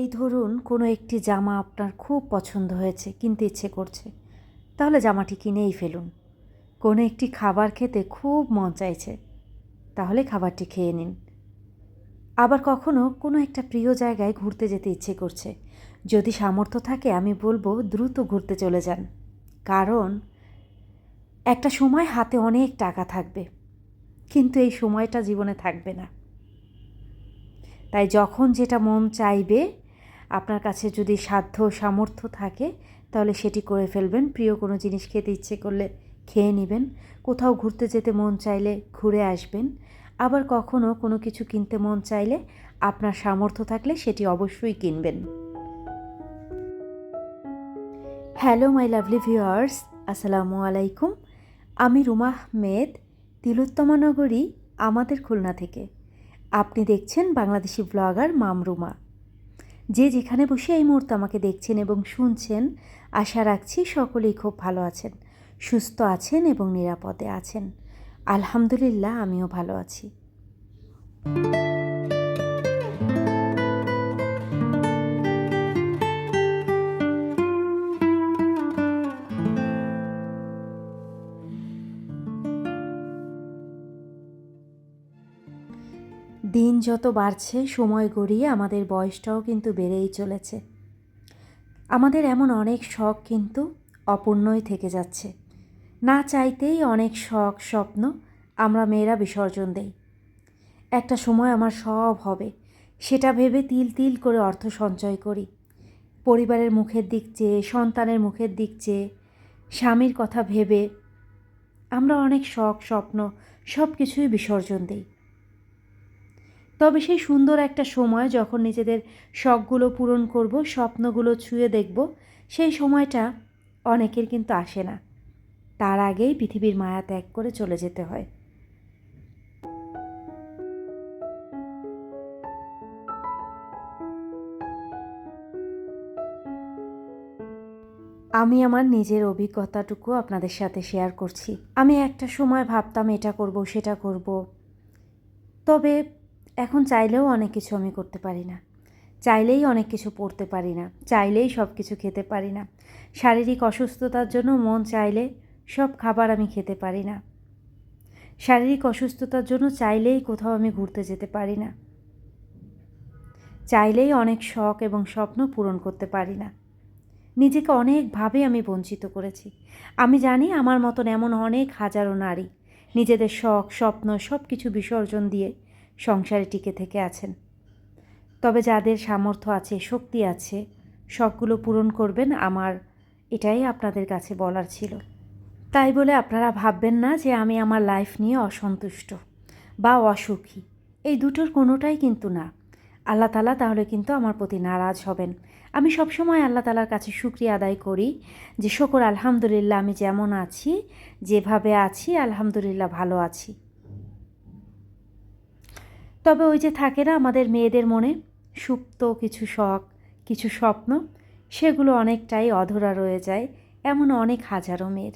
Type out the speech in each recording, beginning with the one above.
এই ধরুন কোনো একটি জামা আপনার খুব পছন্দ হয়েছে, কিনতে ইচ্ছে করছে। তাহলে জামাটি কিনেই ফেলুন। কোনো একটি খাবার খেতে খুব মন চাইছে, তাহলে খাবারটি খেয়ে নিন। আবার কখনো কোনো একটা প্রিয় জায়গায় ঘুরতে যেতে ইচ্ছে করছে। যদি সামর্থ্য থাকে, আমি বলব দ্রুত ঘুরতে চলে যান। কারণ একটা সময় হাতে অনেক টাকা থাকবে, কিন্তু এই সময়টা জীবনে থাকবে না। তাই যখন যেটা মন চাইবে আপনার কাছে যদি সাধ্য সামর্থ্য থাকে, তাহলে সেটি করে ফেলবেন। প্রিয় কোনো জিনিস খেতে ইচ্ছে করলে খেয়ে নেবেন। কোথাও ঘুরতে যেতে মন চাইলে ঘুরে আসবেন। আবার কখনো কোনো কিছু কিনতে মন চাইলে আপনার সামর্থ্য থাকলে সেটি অবশ্যই কিনবেন। হ্যালো, মাই লাভলি ভিউয়ার্স, আসসালামু আলাইকুম। আমি রুমা আহমেদ, তিলোত্তমা নগরী, আমাদের খুলনা থেকে। আপনি দেখছেন বাংলাদেশি ব্লগার মামরুমা। যে যেখানে বসে এই মুহূর্তে আমাকে দেখছেন এবং শুনছেন, আশা রাখছি সকলেই খুব ভালো আছেন, সুস্থ আছেন এবং নিরাপদে আছেন। আলহামদুলিল্লাহ, আমিও ভালো আছি। দিন যত বাড়ছে, সময় গড়িয়ে আমাদের বয়সটাও কিন্তু বেড়েই চলেছে। আমাদের এমন অনেক শখ কিন্তু অপূর্ণই থেকে যাচ্ছে। না চাইতেই অনেক শখ, স্বপ্ন আমরা মেয়েরা বিসর্জন দেই। একটা সময় আমার সব হবে, সেটা ভেবে তিল তিল করে অর্থ সঞ্চয় করি। পরিবারের মুখের দিক চেয়ে, সন্তানের মুখের দিক চেয়ে, স্বামীর কথা ভেবে আমরা অনেক শখ, স্বপ্ন সব কিছুই বিসর্জন দিই। তবে সেই সুন্দর একটা সময় যখন নিজেদের শখগুলো পূরণ করব, স্বপ্নগুলো ছুঁয়ে দেখব, সেই সময়টা অনেকের কিন্তু আসে না। তার আগেই পৃথিবীর মায়া ত্যাগ করে চলে যেতে হয়। আমি আমার নিজের অভিজ্ঞতাটুকু আপনাদের সাথে শেয়ার করছি। আমি একটা সময় ভাবতাম এটা করব, সেটা করব। তবে এখন চাইলেও অনেক কিছু আমি করতে পারি না। চাইলেই অনেক কিছু পড়তে পারি না। চাইলেই সব কিছু খেতে পারি না। শারীরিক অসুস্থতার জন্য মন চাইলে সব খাবার আমি খেতে পারি না। শারীরিক অসুস্থতার জন্য চাইলেই কোথাও আমি ঘুরতে যেতে পারি না। চাইলেই অনেক শখ এবং স্বপ্ন পূরণ করতে পারি না। নিজেকে অনেকভাবে আমি বঞ্চিত করেছি। আমি জানি আমার মতন এমন অনেক হাজারো নারী নিজেদের শখ, স্বপ্ন সব কিছু বিসর্জন দিয়ে সংসারে টিকে থেকে আছেন। তবে যাদের সামর্থ্য আছে, শক্তি আছে, সবগুলো পূরণ করবেন আমার, এটাই আপনাদের কাছে বলার ছিল। তাই বলে আপনারা ভাববেন না যে আমি আমার লাইফ নিয়ে অসন্তুষ্ট বা অসুখী। এই দুটোর কোনোটাই কিন্তু না। আল্লাহ তালা তাহলে কিন্তু আমার প্রতি নারাজ হবেন। আমি সবসময় আল্লাহ তালার কাছে শুক্রিয়া আদায় করি যে, শকর, আলহামদুলিল্লাহ, আমি যেমন আছি, যেভাবে আছি, আলহামদুলিল্লাহ, ভালো আছি। তবে ওই যে থাকে না আমাদের মেয়েদের মনে, সুপ্ত কিছু শখ, কিছু স্বপ্ন, সেগুলো অনেকটাই অধরা রয়ে যায় এমন অনেক হাজারো মেয়ের।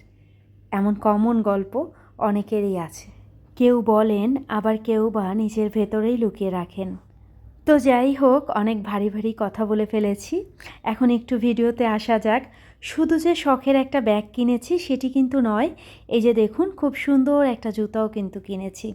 এমন কমন গল্প অনেকেরই আছে। কেউ বলেন, আবার কেউ বা নিজের ভেতরেই লুকিয়ে রাখেন। তো যাই হোক, অনেক ভারী ভারী কথা বলে ফেলেছি। এখন একটু ভিডিওতে আসা যাক। শুধু যে শখের একটা ব্যাগ কিনেছি সেটি কিন্তু নয়, এই যে দেখুন, খুব সুন্দর একটা জুতাও কিন্তু কিনেছি।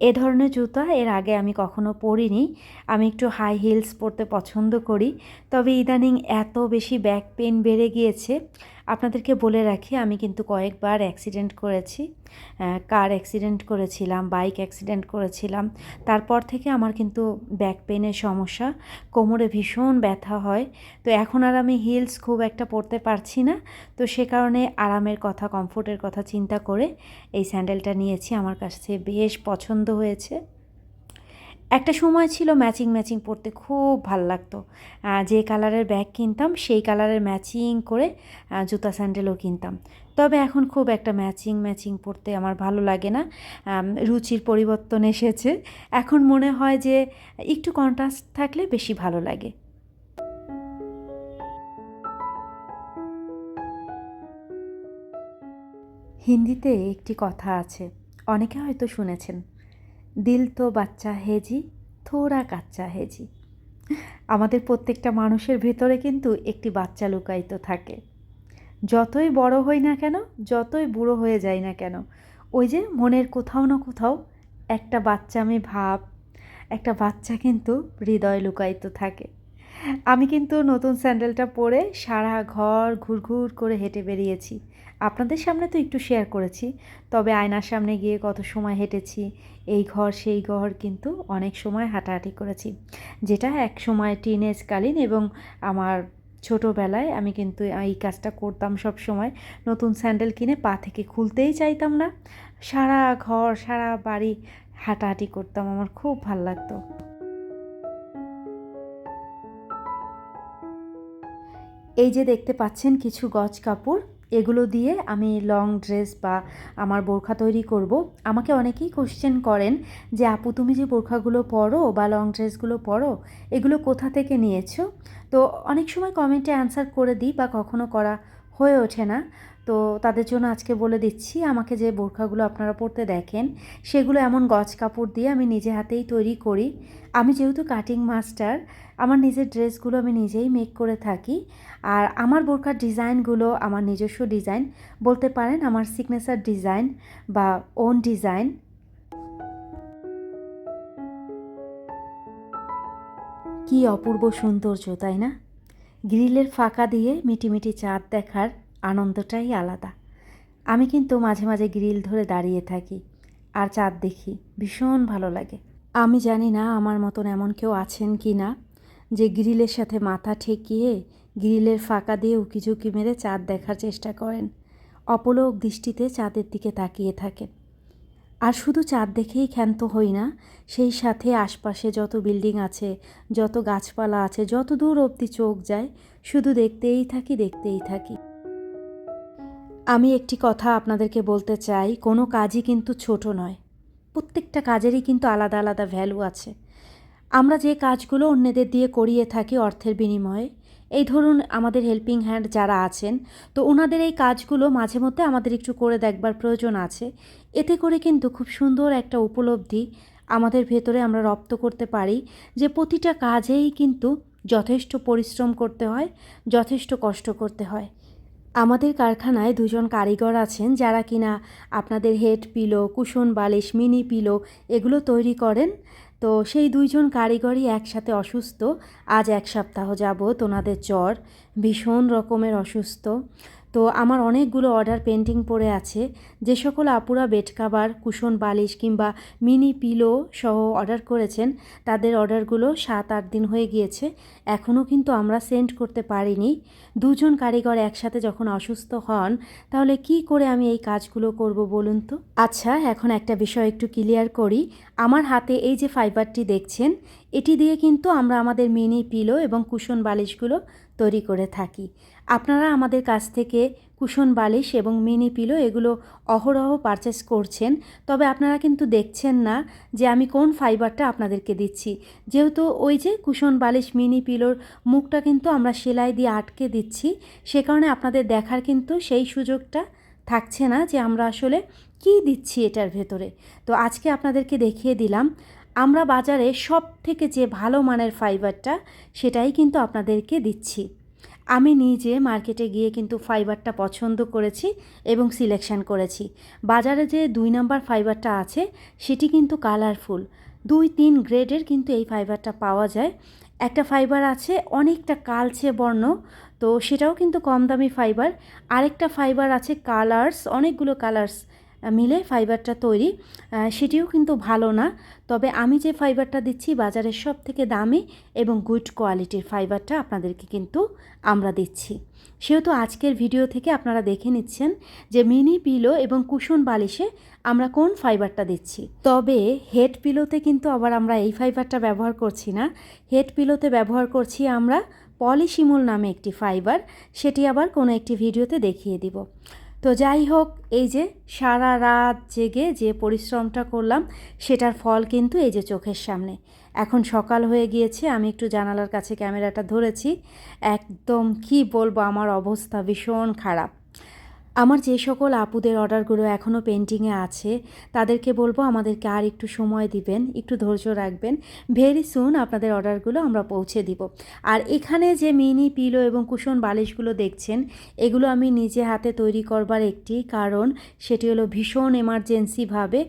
এ ধরনের জুতা এর আগে আমি কখনো পরিনি। আমি একটু হাই হিলস পরতে পছন্দ করি। তবে ইদানিং এত বেশি ব্যাক পেন বেড়ে গিয়েছে। আপনাদেরকে বলে রাখি, আমি কিন্তু কয়েকবার অ্যাক্সিডেন্ট করেছি। কার অ্যাক্সিডেন্ট করেছিলাম বাইক অ্যাক্সিডেন্ট করেছিলাম। তারপর থেকে আমার কিন্তু ব্যাক পেনের সমস্যা। কোমরে ভীষণ ব্যথা হয়। তো এখন আর আমি হিলস খুব একটা পরতে পারছি না। তো সে কারণে আরামের কথা কমফোর্টের কথা চিন্তা করে এই স্যান্ডেলটা নিয়েছি। আমার কাছে বেশ পছন্দ হয়েছে। একটা সময় ছিল ম্যাচিং ম্যাচিং পরতে খুব ভালো লাগতো। যে কালারের ব্যাগ কিনতাম, সেই কালারের ম্যাচিং করে জুতা স্যান্ডেলও কিনতাম। তবে এখন খুব একটা ম্যাচিং ম্যাচিং পড়তে আমার ভালো লাগে না। রুচির পরিবর্তন এসেছে। এখন মনে হয় যে, একটু কন্ট্রাস্ট থাকলে বেশি ভালো লাগে। হিন্দিতে একটি কথা আছে, অনেকে হয়তো শুনেছেন। দিল তো বাচ্চা হেজি থোড়া কাচ্চা হেজি আমাদের প্রত্যেকটা মানুষের ভেতরে কিন্তু একটি বাচ্চা লুকায়িত থাকে। যতই বড় হই না কেন, যতই বুড়ো হয়ে যাই না কেন, ওই যে মনের কোথাও না কোথাও একটা বাচ্চামি ভাব, একটা বাচ্চা কিন্তু হৃদয় লুকায়িত থাকে। আমি কিন্তু নতুন স্যান্ডেলটা পরে সারা ঘর ঘুরঘুর করে হেঁটে বেরিয়েছি। আপনাদের সামনে তো একটু শেয়ার করেছি, তবে আয়নার সামনে গিয়ে কত সময় হেঁটেছি, এই ঘর সেই ঘর কিন্তু অনেক সময় হাঁটাহাঁটি করেছি। যেটা এক সময় টিনেজকালীন এবং আমার ছোটোবেলায় আমি কিন্তু এই কাজটা করতাম সব সময় নতুন স্যান্ডেল কিনে পা থেকে খুলতেই চাইতাম না। সারা ঘর, সারা বাড়ি হাঁটাহাঁটি করতাম, আমার খুব ভালো লাগতো। এই যে দেখতে পাচ্ছেন কিছু গজ কাপড় এগুলো দিয়ে আমি লং ড্রেস বা আমার বোরখা তৈরি করব। আমাকে অনেকেই কোশ্চেন করেন যে, আপু, তুমি যে বোরখাগুলো পরো বা লং ড্রেসগুলো পরো, এগুলো কোথা থেকে নিয়েছো? তো অনেক সময় কমেন্টে অ্যান্সার করে দিই বা কখনো করা হয়ে ওঠে না। তো তাদের জন্য আজকে বলে দিচ্ছি, আমাকে যে বোরখাগুলো আপনারা পরতে দেখেন, সেগুলো এমন গজ কাপড় দিয়ে আমি নিজে হাতেই তৈরি করি। আমি যেহেতু কাটিং মাস্টার আমার নিজের ড্রেসগুলো আমি নিজেই মেক করে থাকি। আর আমার বোরখার ডিজাইনগুলো আমার নিজস্ব ডিজাইন, বলতে পারেন আমার সিগনেচার ডিজাইন বা ওন ডিজাইন। কি অপূর্ব সৌন্দর্য, তাই না? গ্রিলের ফাঁকা দিয়ে মিটিমিটি চাঁদ দেখার আনন্দটাই আলাদা। আমি কিন্তু মাঝে মাঝে গ্রিল ধরে দাঁড়িয়ে থাকি আর চাঁদ দেখি, ভীষণ ভালো লাগে। আমি জানি না আমার মতন এমন কেউ আছেন কি না যে গ্রিলের সাথে মাথা ঠেকিয়ে গ্রিলের ফাঁকা দিয়ে উকিঝুঁকি মেরে চাঁদ দেখার চেষ্টা করেন। অপলোক দৃষ্টিতে চাঁদের দিকে তাকিয়ে থাকেন। আর শুধু চাঁদ দেখেই ক্ষান্ত হই না, সেই সাথে আশপাশে যত বিল্ডিং আছে, যত গাছপালা আছে, যত দূর অবধি চোখ যায়, শুধু দেখতেই থাকি দেখতেই থাকি। আমি একটি কথা আপনাদেরকে বলতে চাই, কোনো কাজই কিন্তু ছোট নয়। প্রত্যেকটা কাজেরই কিন্তু আলাদা আলাদা ভ্যালু আছে। আমরা যে কাজগুলো অন্যদের দিয়ে করিয়ে থাকি অর্থের বিনিময়ে, এই ধরুন আমাদের হেল্পিং হ্যান্ড যারা আছেন, তো ওনাদের এই কাজগুলো মাঝে মধ্যে আমাদের একটু করে দেখবার প্রয়োজন আছে। এতে করে কিন্তু খুব সুন্দর একটা উপলব্ধি আমাদের ভেতরে আমরা রপ্ত করতে পারি যে প্রতিটা কাজেই কিন্তু যথেষ্ট পরিশ্রম করতে হয়, যথেষ্ট কষ্ট করতে হয়। আমাদের কারখানায় দুজন কারিগর আছেন যারা কিনা আপনাদের হেড পিলো, কুশন বালিশ, মিনি পিলো এগুলো তৈরি করেন। তো সেই দুইজন কারিগরই একসাথে অসুস্থ। আজ এক সপ্তাহ যাবৎ ওনাদের জ্বর, ভীষণ রকমের অসুস্থ। তো আমার অনেকগুলো অর্ডার পেন্টিং পড়ে আছে। যে সকল আপুরা বেড কাভার কুশন বালিশ কিংবা মিনি পিলো সহ অর্ডার করেছেন, তাদের অর্ডারগুলো সাত আট দিন হয়ে গিয়েছে। এখনও কিন্তু আমরা সেন্ড করতে পারিনি। দুজন কারিগর একসাথে যখন অসুস্থ হন, তাহলে কি করে আমি এই কাজগুলো করব বলুন তো? আচ্ছা এখন একটা বিষয় একটু ক্লিয়ার করি। আমার হাতে এই যে ফাইবারটি দেখছেন, এটি দিয়ে কিন্তু আমরা আমাদের মিনি পিলো এবং কুশন বালিশগুলো তৈরি করে থাকি। আপনারা আমাদের কাছ থেকে কুশন বালিশ এবং মিনি পিলো এগুলো অহরহ পারচেস করছেন, তবে আপনারা কিন্তু দেখছেন না যে আমি কোন ফাইবারটা আপনাদেরকে দিচ্ছি। যেহেতু ওই যে কুশন বালিশ, মিনি পিলোর মুখটা কিন্তু আমরা সেলাই দিয়ে আটকে দিচ্ছি, সে কারণে আপনাদের দেখার কিন্তু সেই সুযোগটা থাকছে না যে আমরা আসলে কি দিচ্ছি এটার ভেতরে। তো আজকে আপনাদেরকে দেখিয়ে দিলাম, আমরা বাজারে সব থেকে যে ভালো মানের ফাইবারটা সেটাই কিন্তু আপনাদেরকে দিচ্ছি। আমি নিজে মার্কেটে গিয়ে কিন্তু ফাইবারটা পছন্দ করেছি এবং সিলেকশন করেছি। বাজারে যে দুই নাম্বার ফাইবারটা আছে, সেটি কিন্তু কালারফুল। দুই তিন গ্রেডের কিন্তু এই ফাইবারটা পাওয়া যায়। একটা ফাইবার আছে, অনেকটা কালচে বর্ণ, তো সেটাও কিন্তু কম দামি ফাইবার। আরেকটা ফাইবার আছে কালার্স, অনেকগুলো কালার্স। মিলে ফাইবারটা তৈরি। সেটিও কিন্তু ভালো না। তবে আমি যে ফাইবারটা দিচ্ছি বাজারের সব থেকে দামি এবং গুড কোয়ালিটির ফাইবারটা আপনাদেরকে কিন্তু আমরা দিচ্ছি। সেহেতু আজকের ভিডিও থেকে আপনারা দেখে নিচ্ছেন যে মিনি পিলো এবং কুশন বালিশে আমরা কোন ফাইবারটা দিচ্ছি। তবে হেড পিলোতে কিন্তু আবার আমরা এই ফাইবারটা ব্যবহার করছি না। হেড পিলোতে ব্যবহার করছি আমরা পলিশিমুল নামে একটি ফাইবার সেটি আবার কোনো একটি ভিডিওতে দেখিয়ে দিব। তো যাই হোক, এই যে সারা রাত জেগে যে পরিশ্রমটা করলাম, সেটার ফল কিন্তু এই যে চোখের সামনে। এখন সকাল হয়ে গিয়েছে, আমি একটু জানালার কাছে ক্যামেরাটা ধরেছি। একদম কি বলব, আমার অবস্থা ভীষণ খারাপ। আমার যে সকল আপুদের অর্ডারগুলো এখনও পেন্টিংয়ে আছে, তাদেরকে বলব আমাদেরকে আর একটু সময় দিবেন, একটু ধৈর্য রাখবেন। ভেরি সুন আপনাদের অর্ডারগুলো আমরা পৌঁছে দিব। আর এখানে যে মিনি পিলো এবং কুশন বালিশগুলো দেখছেন, এগুলো আমি নিজে হাতে তৈরি করবার একটি কারণ, সেটি হলো ভীষণ এমার্জেন্সিভাবে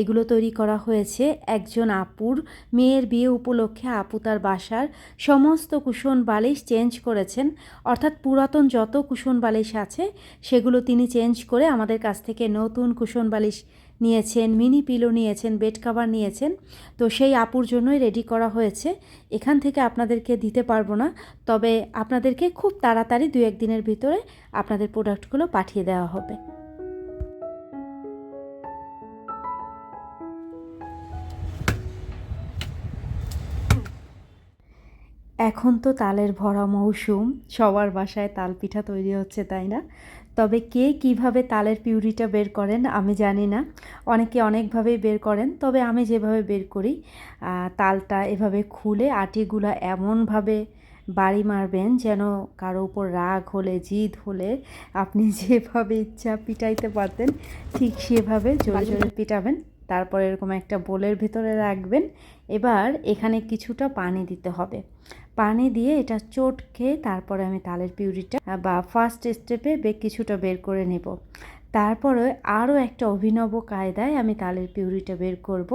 এগুলো তৈরি করা হয়েছে। একজন আপুর মেয়ের বিয়ে উপলক্ষে আপু তার বাসার সমস্ত কুশন বালিশ চেঞ্জ করেছেন। অর্থাৎ পুরাতন যত কুশন বালিশ আছে, সেগুলো তিনি চেঞ্জ করে আমাদের কাছ থেকে নতুন কুশন বালিশ নিয়েছেন, মিনি পিলো নিয়েছেন, বেড কাভার নিয়েছেন। তো সেই আপুর জন্যই রেডি করা হয়েছে। এখান থেকে আপনাদেরকে দিতে পারব না। তবে আপনাদেরকে খুব তাড়াতাড়ি দু একদিনের ভিতরে আপনাদের প্রোডাক্টগুলো পাঠিয়ে দেওয়া হবে। এখন তো তালের ভরা মৌসুম। সবার বাসায় তাল পিঠা তৈরি হচ্ছে, তাই না? তবে কে কীভাবে তালের পিউরিটা বের করেন আমি জানি না। অনেকে অনেকভাবেই বের করেন তবে আমি যেভাবে বের করি তালটা এভাবে খুলে আটিগুলা এমনভাবে বাড়ি মারবেন যেন কারও উপর রাগ হলে জিদ হলে আপনি যেভাবে ইচ্ছা পিটাইতে পারতেন ঠিক সেভাবে জোরে জোরে পিটাবেন। তারপর এরকম একটা বোলের ভিতরে রাখবেন। এবার এখানে কিছুটা পানি দিতে হবে। পানি দিয়ে এটা চটকে তারপরে আমি তালের পিউরিটা বা ফার্স্ট স্টেপে কিছুটা বের করে নেব। তারপরে আরও একটা অভিনব কায়দায় আমি তালের পিউরিটা বের করব।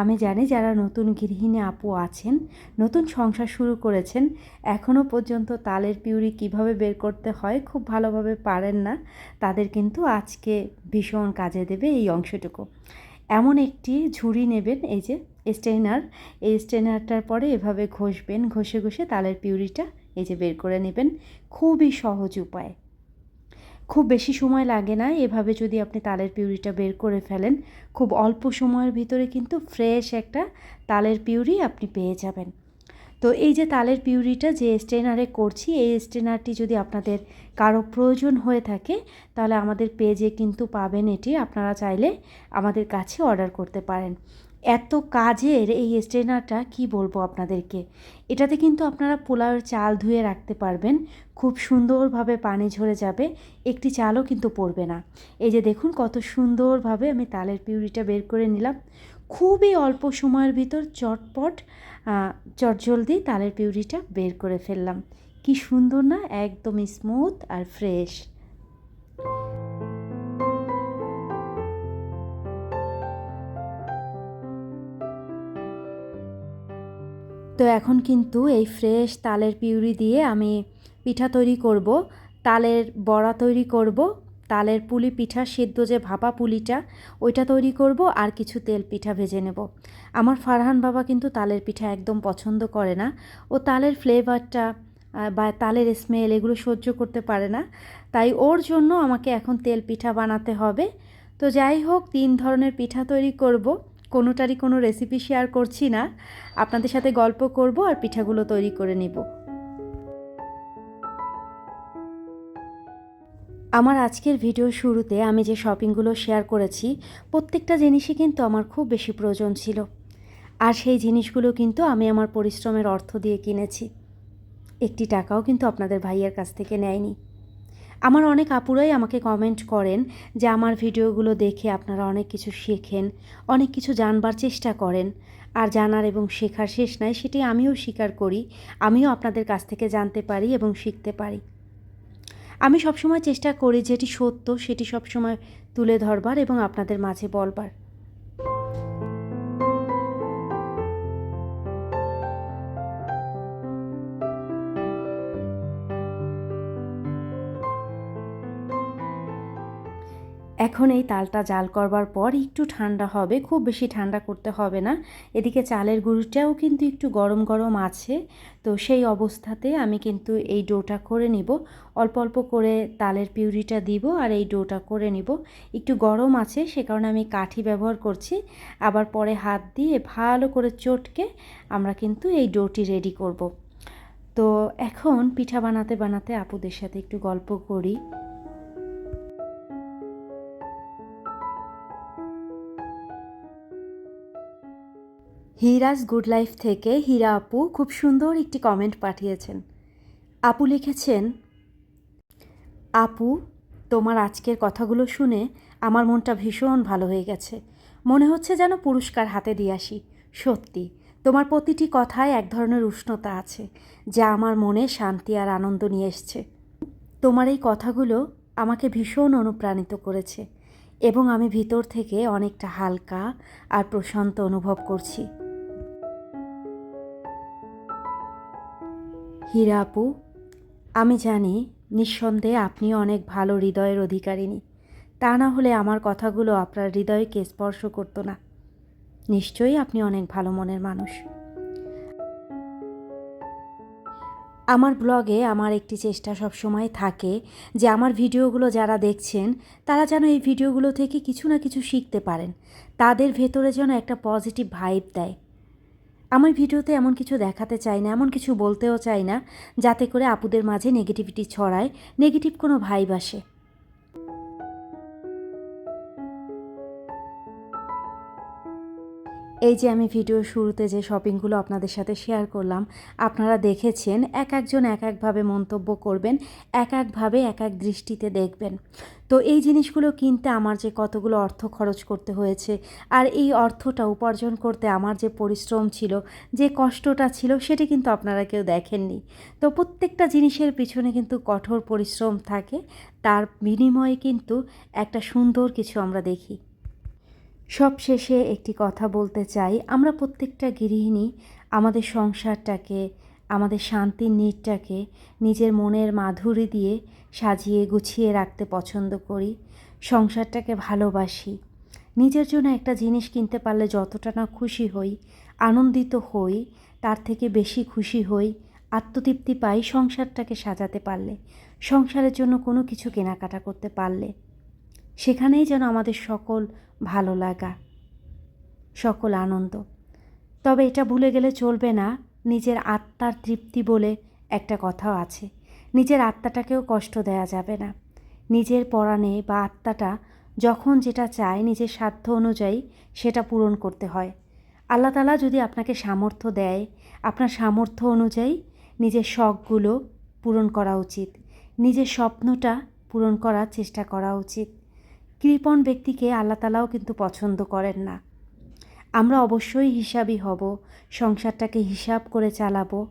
আমি জানি যারা নতুন গৃহিণী আপু আছেন, নতুন সংসার শুরু করেছেন এখনও পর্যন্ত তালের পিউরি কীভাবে বের করতে হয় খুব ভালোভাবে পারেন না। তাদের কিন্তু আজকে ভীষণ কাজে দেবে এই অংশটুকু। এমন একটি ঝুড়ি নেবেন, এই যে স্টেনার এই স্টেনারটার পরে এভাবে ঘষবেন, ঘষে ঘষে তালের পিউরিটা এই যে বের করে নেবেন। খুবই সহজ উপায়। খুব বেশি সময় লাগে না এভাবে যদি আপনি তালের পিউরিটা বের করে ফেলেন। খুব অল্প সময়ের ভিতরে কিন্তু ফ্রেশ একটা তালের পিউরি আপনি পেয়ে যাবেন। তো এই যে তালের পিউরিটা যে স্টেনারে করছি, এই স্টেনারটি যদি আপনাদের কারও প্রয়োজন হয়ে থাকে, তাহলে আমাদের পেজে কিন্তু পাবেন এটি। আপনারা চাইলে আমাদের কাছে অর্ডার করতে পারেন। এত কাজের এই স্ট্রেনারটা কি বলব আপনাদেরকে? এটাতে কিন্তু আপনারা পোলাওয়ের চাল ধুয়ে রাখতে পারবেন, খুব সুন্দরভাবে পানি ঝরে যাবে, একটি চালও কিন্তু পড়বে না। এই যে দেখুন কত সুন্দরভাবে আমি তালের পিউরিটা বের করে নিলাম। খুবই অল্প সময়ের ভিতর চটপট চটজলদি তালের পিউরিটা বের করে ফেললাম। কি সুন্দর না? একদম স্মুথ আর ফ্রেশ তো এখন কিন্তু এই ফ্রেশ তালের পিউরি দিয়ে আমি পিঠা তৈরি করব, তালের বড়া তৈরি করব, তালের পুলি পিঠা, সিদ্ধ যে ভাপা পুলিটা, ওইটা তৈরি করব আর কিছু তেল পিঠা ভেজে নেব। আমার ফারহান বাবা কিন্তু তালের পিঠা একদম পছন্দ করে না। ও তালের ফ্লেভারটা বা তালের স্মেল এগুলো সহ্য করতে পারে না। তাই ওর জন্য আমাকে এখন তেল পিঠা বানাতে হবে। তো যাই হোক, তিন ধরনের পিঠা তৈরি করব। কোনোটারই কোনো রেসিপি শেয়ার করছি না। আপনাদের সাথে গল্প করব আর পিঠাগুলো তৈরি করে নেব। আমার আজকের ভিডিও শুরুতে আমি যে শপিংগুলো শেয়ার করেছি, প্রত্যেকটা জিনিসই কিন্তু আমার খুব বেশি প্রয়োজন ছিল। আর সেই জিনিসগুলো কিন্তু আমি আমার পরিশ্রমের অর্থ দিয়ে কিনেছি। একটি টাকাও কিন্তু আপনাদের ভাইয়ের কাছ থেকে নেয়নি। আমার অনেক আপুরাই আমাকে কমেন্ট করেন যে আমার ভিডিওগুলো দেখে আপনারা অনেক কিছু শেখেন, অনেক কিছু জানবার চেষ্টা করেন। আর জানার এবং শেখার শেষ নাই, সেটি আমিও স্বীকার করি, আমিও আপনাদের কাছ থেকে জানতে পারি এবং শিখতে পারি। আমি সবসময় চেষ্টা করি যেটি সত্য, সেটি সবসময় তুলে ধরবার এবং আপনাদের মাঝে বলবার। এখন এই তালটা জাল করবার পর একটু ঠান্ডা হবে, খুব বেশি ঠান্ডা করতে হবে না। এদিকে চালের গুঁড়িটাও কিন্তু একটু গরম গরম আছে, তো সেই অবস্থাতে আমি কিন্তু এই ডোটা করে নিব। অল্প অল্প করে তালের পিউরিটা দিব আর এই ডোটা করে নিব। একটু গরম আছে, সে কারণে আমি কাঠি ব্যবহার করছি। আবার পরে হাত দিয়ে ভালো করে চটকে আমরা কিন্তু এই ডোটি রেডি করব। তো এখন পিঠা বানাতে বানাতে আপুদের সাথে একটু গল্প করি। হিরাজ গুড লাইফ থেকে হীরা আপু খুব সুন্দর একটি কমেন্ট পাঠিয়েছেন। আপু লিখেছেন, আপু, তোমার আজকের কথাগুলো শুনে আমার মনটা ভীষণ ভালো হয়ে গেছে। মনে হচ্ছে যেন পুরস্কার হাতে দিয়ে আসি। সত্যি, তোমার প্রতিটি কথায় এক ধরনের উষ্ণতা আছে, যা আমার মনে শান্তি আর আনন্দ নিয়ে এসছে। তোমার এই কথাগুলো আমাকে ভীষণ অনুপ্রাণিত করেছে এবং আমি ভিতর থেকে অনেকটা হালকা আর প্রশান্ত অনুভব করছি। হীরা আপু, আমি জানি নিঃসন্দেহে আপনিও অনেক ভালো হৃদয়ের অধিকারিণী। তা না হলে আমার কথাগুলো আপনার হৃদয়কে স্পর্শ করতো না। নিশ্চয়ই আপনি অনেক ভালো মনের মানুষ। আমার ব্লগে আমার একটি চেষ্টা সবসময় থাকে যে আমার ভিডিওগুলো যারা দেখছেন, তারা যেন এই ভিডিওগুলো থেকে কিছু না কিছু শিখতে পারেন। তাদের ভেতরে যেন একটা পজিটিভ ভাইব দেয়। আমার ভিডিওতে এমন কিছু দেখাতে চাই না, এমন কিছু বলতেও চাই না, যাতে করে আপুদের মাঝে নেগেটিভিটি ছড়ায় নেগেটিভ কোনো ভাইব আসে। এই যে আমি ভিডিও শুরুতে যে শপিংগুলো আপনাদের সাথে শেয়ার করলাম, আপনারা দেখেছেন এক একজন এক একভাবে মন্তব্য করবেন, এক একভাবে এক এক দৃষ্টিতে দেখবেন। তো এই জিনিসগুলো কিনতে আমার যে কতগুলো অর্থ খরচ করতে হয়েছে আর এই অর্থটা উপার্জন করতে আমার যে পরিশ্রম ছিল, যে কষ্টটা ছিল সেটি কিন্তু আপনারা কেউ দেখেননি। তো প্রত্যেকটা জিনিসের পিছনে কিন্তু কঠোর পরিশ্রম থাকে, তার বিনিময়ে কিন্তু একটা সুন্দর কিছু আমরা দেখি। সব শেষে একটি কথা বলতে চাই। আমরা প্রত্যেকটা গৃহিণী আমাদের সংসারটাকে, আমাদের শান্তির নিটটাকে নিজের মনের মাধুরী দিয়ে সাজিয়ে গুছিয়ে রাখতে পছন্দ করি, সংসারটাকে ভালোবাসি। নিজের জন্য একটা জিনিস কিনতে পারলে যতটা না খুশি হই, আনন্দিত হই, তার থেকে বেশি খুশি হই, আত্মতৃপ্তি পাই সংসারটাকে সাজাতে পারলে, সংসারের জন্য কোনো কিছু কেনাকাটা করতে পারলে। সেখানেই যেন আমাদের সকল ভালো লাগা, সকল আনন্দ। তবে এটা ভুলে গেলে চলবে না, নিজের আত্মার তৃপ্তি বলে একটা কথাও আছে। নিজের আত্মাটাকেও কষ্ট দেয়া যাবে না। নিজের পরাণে বা আত্মাটা যখন যেটা চায়, নিজের সাধ্য অনুযায়ী সেটা পূরণ করতে হয়। আল্লাহ তালা যদি আপনাকে সামর্থ্য দেয়, আপনার সামর্থ্য অনুযায়ী নিজের শখগুলো পূরণ করা উচিত। নিজের স্বপ্নটা পূরণ করার চেষ্টা করা উচিত। কৃপণ ব্যক্তিকে আল্লাহ তালাও কিন্তু পছন্দ করেন না। আমরা অবশ্যই হিসাবই হব, সংসারটাকে হিসাব করে চালাবো,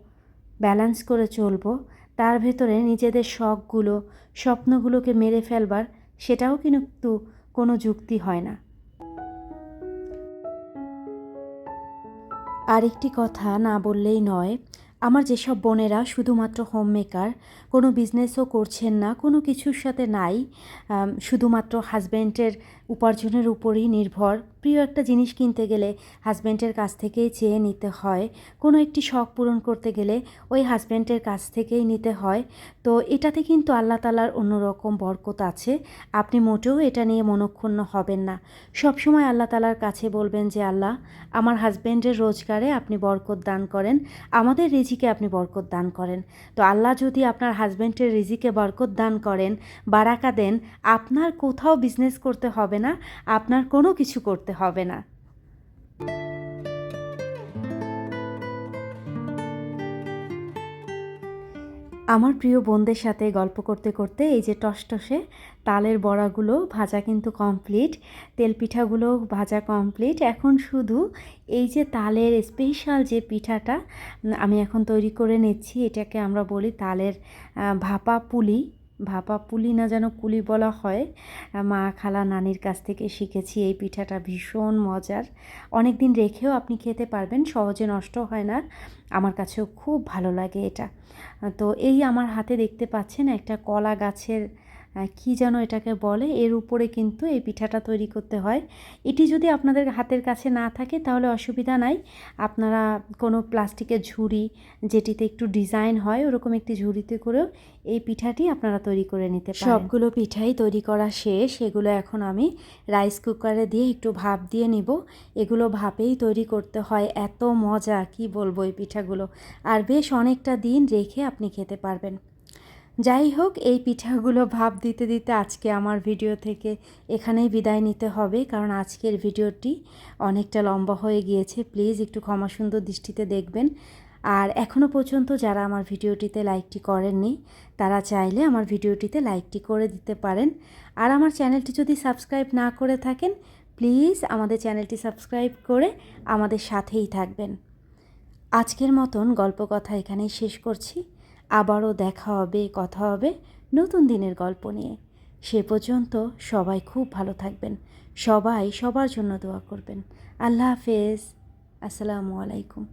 ব্যালেন্স করে চলবো, তার ভেতরে নিজেদের শখগুলো, স্বপ্নগুলোকে মেরে ফেলবার সেটাও কিন্তু কোনো যুক্তি হয় না। আরেকটি কথা না বললেই নয় আমার যেসব বোনেরা শুধুমাত্র হোম মেকার কোনো বিজনেসও করছেন না, কোনো কিছুর সাথে নাই শুধুমাত্র হাজব্যান্ডের উপার্জনের উপরই নির্ভর প্রিয় একটা জিনিস কিনতে গেলে হাজব্যান্ডের কাছ থেকেই চেয়ে নিতে হয়। কোনো একটি শখ পূরণ করতে গেলে ওই হাজব্যান্ডের কাছ থেকেই নিতে হয়। তো এটাতে কিন্তু আল্লাহ তালার অন্যরকম বরকত আছে। আপনি মোটেও এটা নিয়ে মনক্ষুণ্ণ হবেন না। সবসময় আল্লাহ তালার কাছে বলবেন যে, আল্লাহ, আমার হাজব্যান্ডের রোজগারে আপনি বরকত দান করেন। আমাদের রিজিকে আপনি বরকত দান করেন। তো আল্লাহ যদি আপনার হাজব্যান্ডের রিজিকে বরকত দান করেন, বারাকা দেন, আপনার কোথাও বিজনেস করতে হবে না। আপনার কোনো কিছু করতে হবে না। আমার প্রিয় বোনদের সাথে গল্প করতে করতে এই যে টসটসে তালের বড়াগুলো ভাজা কিন্তু কমপ্লিট তেল পিঠাগুলো ভাজা কমপ্লিট এখন শুধু এই যে তালের স্পেশাল যে পিঠাটা আমি এখন তৈরি করে নিচ্ছি, এটাকে আমরা বলি তালের ভাপা পুলি। ভাপা পুলি না যেন কুলি বলা হয়, মা খালা নানির কাছ থেকে শিখেছি এই পিঠাটা ভীষণ মজার। অনেক দিন রেখেও আপনি খেতে পারবেন, সহজে নষ্ট হয় না, আমার কাছেও খুব ভালো লাগে এটা। তো এই আমার হাতে দেখতে পাচ্ছেন একটা কলা গাছের কি যেন এটাকে বলে, এর উপরে কিন্তু এই পিঠাটা তৈরি করতে হয়। এটি যদি আপনাদের হাতের কাছে না থাকে, তাহলে অসুবিধা নাই। আপনারা কোনো প্লাস্টিকের ঝুড়ি, যেটিতে একটু ডিজাইন হয়, ওরকম একটি ঝুড়িতে করেও এই পিঠাটি আপনারা তৈরি করে নিতে পারেন। সবগুলো পিঠাই তৈরি করা শেষ। এগুলো এখন আমি রাইস কুকারে দিয়ে একটু ভাপ দিয়ে নিব। এগুলো ভাপেই তৈরি করতে হয়। এত মজা, কি বলব এই পিঠাগুলো? আর বেশ অনেকটা দিন রেখে আপনি খেতে পারবেন। যাই হোক, এই পিঠাগুলো ভাব দিতে দিতে আজকে আমার ভিডিও থেকে এখানেই বিদায় নিতে হবে, কারণ আজকের ভিডিওটি অনেকটা লম্বা হয়ে গিয়েছে। প্লিজ একটু ক্ষমা সুন্দর দৃষ্টিতে দেখবেন। আর এখনও পর্যন্ত যারা আমার ভিডিওটিতে লাইকটি করেননি, তারা চাইলে আমার ভিডিওটিতে লাইকটি করে দিতে পারেন। আর আমার চ্যানেলটি যদি সাবস্ক্রাইব না করে থাকেন, প্লিজ আমাদের চ্যানেলটি সাবস্ক্রাইব করে আমাদের সাথেই থাকবেন। আজকের মতন গল্প কথা এখানেই শেষ করছি। আবারও দেখা হবে, কথা হবে নতুন দিনের গল্প নিয়ে। সে পর্যন্ত সবাই খুব ভালো থাকবেন। সবাই সবার জন্য দোয়া করবেন। আল্লাহ হাফেজ। আসসালামু আলাইকুম।